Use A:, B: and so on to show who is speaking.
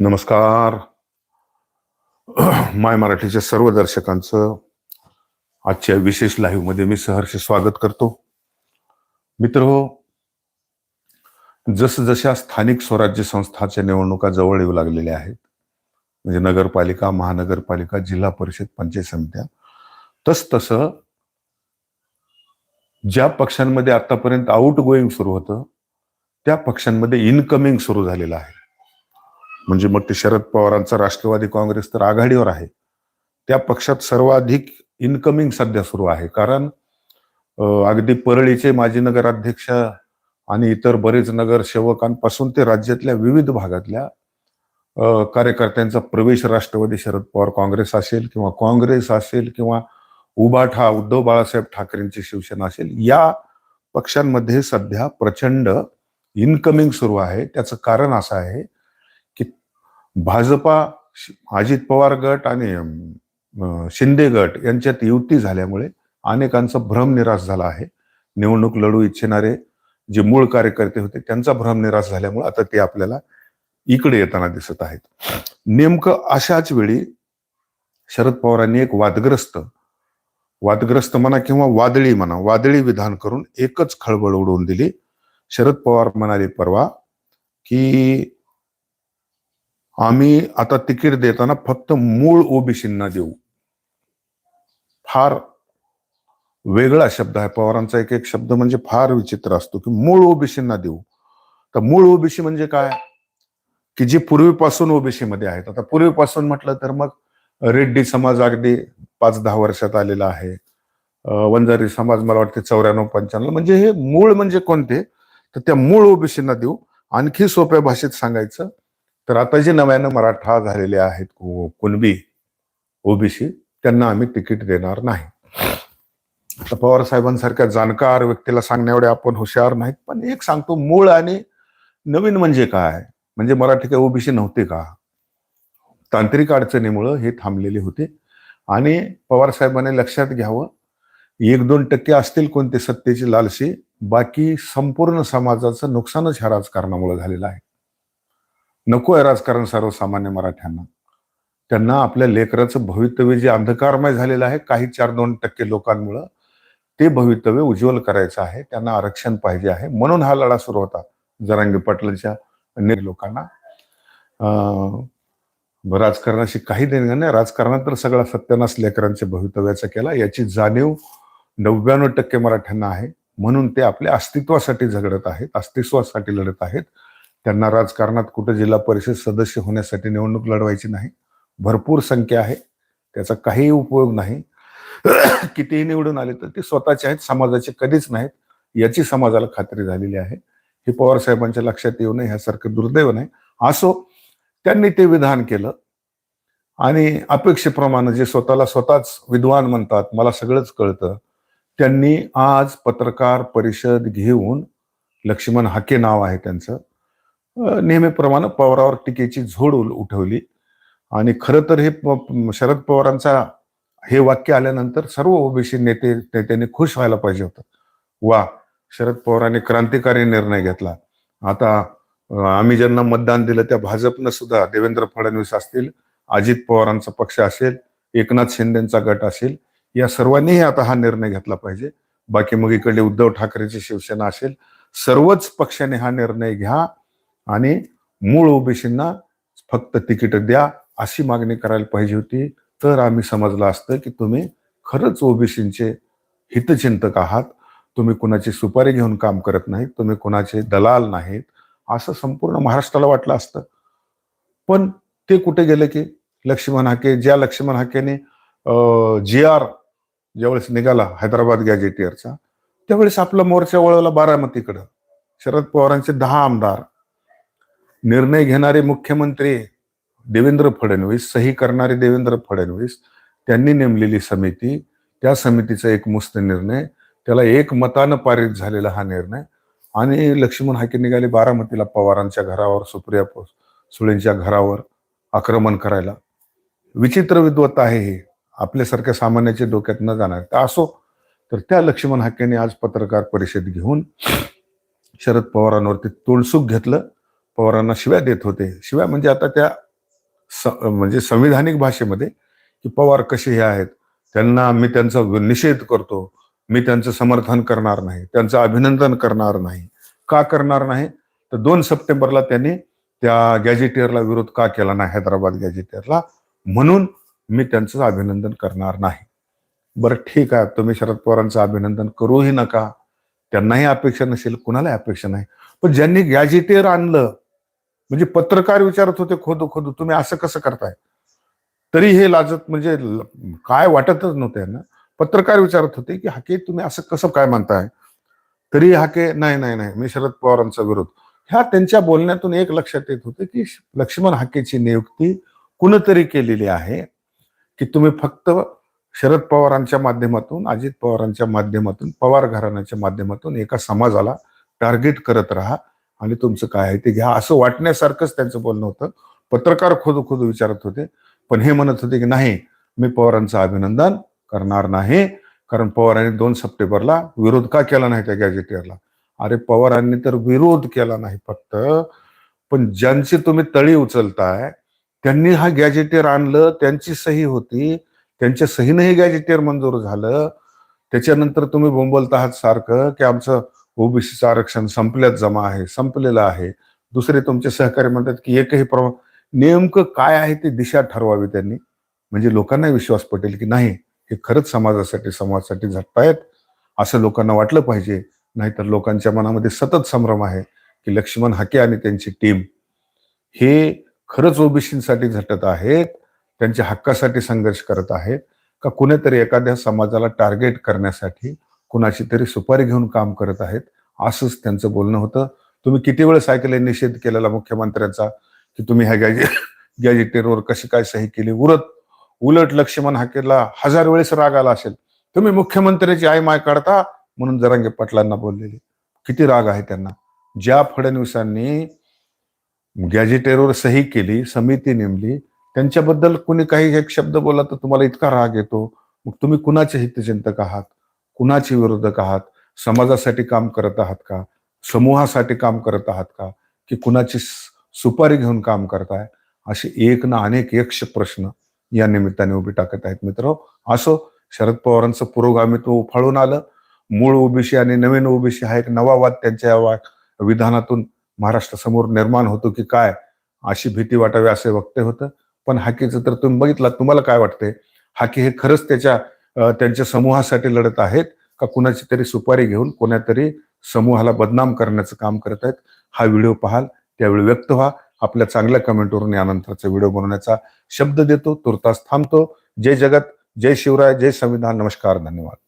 A: नमस्कार. माय मराठीच्या सर्व दर्शकांचं आजच्या विशेष लाईव्हमध्ये मी सहर्ष स्वागत करतो. मित्र जसजशा स्थानिक स्वराज्य संस्थाच्या निवडणुका जवळ येऊ लागलेल्या आहेत म्हणजे नगरपालिका महानगरपालिका जिल्हा परिषद पंचायत समित्या तस तसं ज्या पक्षांमध्ये आतापर्यंत आउट गोईंग सुरू होतं त्या पक्षांमध्ये इनकमिंग सुरू झालेलं आहे. म्हणजे मग ते शरद पवारांचा राष्ट्रवादी काँग्रेस तर आघाडीवर आहे. त्या पक्षात सर्वाधिक इनकमिंग सध्या सुरू आहे. कारण अगदी परळीचे माजी नगराध्यक्ष आणि इतर बरेच नगरसेवकांपासून ते राज्यातल्या विविध भागातल्या कार्यकर्त्यांचा प्रवेश राष्ट्रवादी शरद पवार काँग्रेस असेल किंवा काँग्रेस असेल किंवा उबाठा उद्धव बाळासाहेब ठाकरेंची शिवसेना असेल या पक्षांमध्ये सध्या प्रचंड इनकमिंग सुरू आहे. त्याचं कारण असं आहे भाजपा अजित पवार गट आणि शिंदे गट यांच्यात युती झाल्यामुळे अनेकांचा भ्रम निराश झाला आहे. निवडणूक लढू इच्छिणारे जे मूळ कार्यकर्ते होते त्यांचा भ्रम निराश झाल्यामुळे आता ते आपल्याला इकडे येताना दिसत आहेत. नेमकं अशाच वेळी शरद पवारांनी एक वादग्रस्त वादग्रस्त म्हणा किंवा वादळी म्हणा वादळी विधान करून एकच खळबळ उडवून दिली. शरद पवार म्हणाले परवा की आम्ही आता तिकीट देताना फक्त मूळ ओबीसींना देऊ. फार वेगळा शब्द आहे. पवारांचा एक एक शब्द म्हणजे फार विचित्र असतो की मूळ ओबीसींना देऊ. तर मूळ ओबीसी म्हणजे काय? की जे पूर्वीपासून ओबीसी मध्ये आहेत. आता पूर्वीपासून म्हटलं तर मग रेड्डी समाज अगदी पाच दहा वर्षात आलेला आहे. वंजारी समाज मला वाटते चौऱ्याण्णव पंच्याण्णव. म्हणजे हे मूळ म्हणजे कोणते? तर त्या मूळ ओबीसींना देऊ. आणखी सोप्या भाषेत सांगायचं तर आता जे नव्यानं मराठा झालेले आहेत कुणबी ओबीसी त्यांना आम्ही तिकीट देणार नाही. आता पवार साहेबांसारख्या जाणकार व्यक्तीला सांगण्यावर आपण हुशार नाहीत पण एक सांगतो मूळ आणि नवीन म्हणजे काय? म्हणजे मराठी काय ओबीसी नव्हते का? तांत्रिक अडचणीमुळं हे थांबलेले होते. आणि पवार साहेबांनी लक्षात घ्यावं एक दोन टक्के असतील कोणते सत्तेची लालशी बाकी संपूर्ण समाजाचं नुकसानच ह्या राजकारणामुळे झालेलं आहे. नको आहे राजकारण सर्वसामान्य मराठ्यांना. त्यांना आपल्या लेकराचं भवितव्य जे अंधकारमय झालेलं आहे काही चार दोन टक्के लोकांमुळं ते भवितव्य उज्ज्वल करायचं आहे त्यांना आरक्षण पाहिजे आहे. म्हणून हा लढा सुरू होता जरांगी पाटलांच्या अन्य लोकांना. अं, राजकारणाशी काही देणं नाही. राजकारणात तर सगळा सत्यानाश लेकरांच्या भवितव्याचा केला. याची जाणीव नव्याण्णव टक्के मराठ्यांना आहे. म्हणून ते आपल्या अस्तित्वासाठी झगडत आहेत अस्तित्वासाठी लढत आहेत. त्यांना राजकारणात कुठं जिल्हा परिषद सदस्य होण्यासाठी निवडणूक लढवायची नाही. भरपूर संख्या आहे. त्याचा काही उपयोग नाही. कितीही निवडून आले तर ते स्वतःचे आहेत समाजाचे कधीच नाहीत. याची समाजाला खात्री झालेली आहे. हे पवार साहेबांच्या लक्षात येऊ नये ह्यासारखं दुर्दैव नाही. असो त्यांनी ते विधान केलं. आणि अपेक्षेप्रमाणे जे स्वतःला स्वतःच विद्वान म्हणतात मला सगळंच कळतं. त्यांनी आज पत्रकार परिषद घेऊन लक्ष्मण हाके नाव आहे त्यांचं. नेहमीप्रमाणे पवारावर टीकेची झोड उल- उठवली. आणि खरं तर हे शरद पवारांचा हे वाक्य आल्यानंतर सर्व ओबीसी नेते नेत्यांनी खुश व्हायला पाहिजे होतं. वा शरद पवारांनी क्रांतिकारी निर्णय घेतला. आता आम्ही ज्यांना मतदान दिलं त्या भाजपनं सुद्धा देवेंद्र फडणवीस असतील अजित पवारांचा पक्ष असेल एकनाथ शिंदेचा गट असेल या सर्वांनीही आता हा निर्णय घेतला पाहिजे. बाकी मग इकडे उद्धव ठाकरेची शिवसेना असेल सर्वच पक्षाने हा निर्णय घ्या. आणि मूळ ओबीसींना फक्त तिकीट द्या अशी मागणी करायला पाहिजे होती. तर आम्ही समजलं असतं की तुम्ही खरंच ओबीसींचे हितचिंतक आहात. तुम्ही कुणाची सुपारी घेऊन काम करत नाहीत. तुम्ही कुणाचे दलाल नाहीत. असं संपूर्ण महाराष्ट्राला वाटलं असतं. पण ते कुठे गेले की लक्ष्मण हाके ज्या लक्ष्मण हाकेने जी आर ज्यावेळेस निघाला हैदराबाद गॅजेटियरचा त्यावेळेस आपला मोर्चा वळवला बारामतीकडं. शरद पवारांचे दहा आमदार. निर्णय घेणारे मुख्यमंत्री देवेंद्र फडणवीस सही करणारे देवेंद्र फडणवीस त्यांनी नेमलेली समिती त्या समितीचा एक मुस्त निर्णय त्याला एक मतानं पारित झालेला हा निर्णय आणि लक्ष्मण हाके निघाले बारामतीला पवारांच्या घरावर सुप्रिया सुळेंच्या घरावर आक्रमण करायला. विचित्र विद्वत आहे हे. आपल्यासारख्या सामान्याच्या डोक्यात न जाणार तर असो. तर त्या लक्ष्मण हाकेने आज पत्रकार परिषद घेऊन शरद पवारांवरती तोडसुख घेतलं. पवारांना शिव्या देत होते. शिव्या म्हणजे आता त्या स म्हणजे संविधानिक भाषेमध्ये की पवार कसे हे आहेत त्यांना मी त्यांचा निषेध करतो मी त्यांचं समर्थन करणार नाही त्यांचं अभिनंदन करणार नाही. का करणार नाही? तर दोन सप्टेंबरला त्यांनी त्या गॅजेटियरला विरोध का केला नाही हैदराबाद गॅजेटियरला म्हणून मी त्यांचं अभिनंदन करणार नाही. बरं ठीक आहे तुम्ही शरद पवारांचं अभिनंदन करूही नका. त्यांनाही अपेक्षा नसेल कुणालाही अपेक्षा नाही. पण ज्यांनी गॅजेटियर आणलं म्हणजे पत्रकार विचारत होते खोदू खोदू तुम्ही असं कसं करताय? तरी हे लाजत म्हणजे काय वाटतच नव्हतं यांना. पत्रकार विचारत होते की हाके तुम्ही असं कसं काय म्हणताय तरी हाके नाही नाही नाही मी शरद पवारांचा विरोध. ह्या त्यांच्या बोलण्यातून एक लक्षात येत होते की लक्ष्मण हाकेची नियुक्ती कुणतरी केलेली आहे की तुम्ही फक्त शरद पवारांच्या माध्यमातून अजित पवारांच्या माध्यमातून पवार घराण्याच्या माध्यमातून एका समाजाला टार्गेट करत राहा. आणि तुमचं काय आहे ते घ्या. असं वाटण्यासारखंच त्यांचं बोलणं होतं. पत्रकार खोदू खोदू विचारत होते. पण हे म्हणत होते की नाही मी पवारांचं अभिनंदन करणार नाही. कारण पवारांनी दोन सप्टेंबरला विरोध का केला नाही त्या गॅजेटियरला अरे पवारांनी तर विरोध केला नाही फक्त. पण ज्यांची तुम्ही तळी उचलताय त्यांनी हा गॅजेटियर आणलं त्यांची सही होती. त्यांच्या सहीनं हे गॅजेटियर मंजूर झालं. त्याच्यानंतर तुम्ही बोंबलत आहात सारखं की आमचं ओबीसीचं आरक्षण संपल्यात जमा आहे संपलेलं आहे. दुसरे तुमचे सहकारी म्हणतात की एकही प्रवा नेमकं काय आहे ते दिशा ठरवावी त्यांनी. म्हणजे लोकांना विश्वास पटेल की नाही हे खरंच समाजासाठी समाजासाठी झटतायत असं लोकांना वाटलं पाहिजे. नाहीतर लोकांच्या मनामध्ये सतत संभ्रम आहे की लक्ष्मण हाके आणि त्यांची टीम. हे खरंच ओबीसीसाठी झटत आहेत त्यांच्या हक्कासाठी संघर्ष करत आहेत. का कुणीतरी एखाद्या समाजाला टार्गेट करण्यासाठी कुणाची तरी सुपारी घेऊन काम करत आहेत. असंच त्यांचं बोलणं होतं. तुम्ही किती वेळेस सायकल निषेध केलेला मुख्यमंत्र्यांचा? की तुम्ही ह्या गॅजे गॅजेटेरवर कशी काय सही केली? उरत उलट लक्ष्मण हाकेला हजार वेळेस राग आला असेल. तुम्ही मुख्यमंत्र्याची आई माय काढता? म्हणून जरांगे पाटलांना बोललेले. किती राग आहे त्यांना. ज्या फडणवीसांनी गॅजेटेरवर सही केली समिती नेमली त्यांच्याबद्दल कुणी काही एक शब्द बोलला तर तुम्हाला इतका राग येतो. मग तुम्ही कुणाचे हितचिंतक आहात? कुणाचे विरोधक आहात? समाजासाठी काम करत आहात का? समूहासाठी काम करत आहात का? की कुणाची सुपारी घेऊन काम करताय? असे एक ना अनेक यक्ष प्रश्न या निमित्ताने उभी टाकत आहेत मित्र. असो शरद पवारांचं पुरोगामित्व उफाळून आलं. मूळ ओबीसी आणि नवीन ओबीसी हा एक नवा वाद त्यांच्या वा- विधानातून महाराष्ट्रासमोर निर्माण होतो की काय? अशी भीती वाटावी असे वक्ते होतं. पण हाकीचं तर तुम्ही बघितलं तुम्हाला काय वाटतंय? हाकी हे खरंच त्याच्या त्यांच्या समूहासाठी लढत आहेत. का कुणाची तरी सुपारी घेऊन कोणातरी समूहाला बदनाम करण्याचं काम करत आहेत. हा व्हिडिओ पाहाल त्यावेळी व्यक्त व्हा. आपल्या चांगल्या कमेंटवरून यानंतरचा व्हिडिओ बनवण्याचा शब्द देतो तुर्तास थांबतो. जय जगत जय शिवराय जय संविधान. नमस्कार धन्यवाद.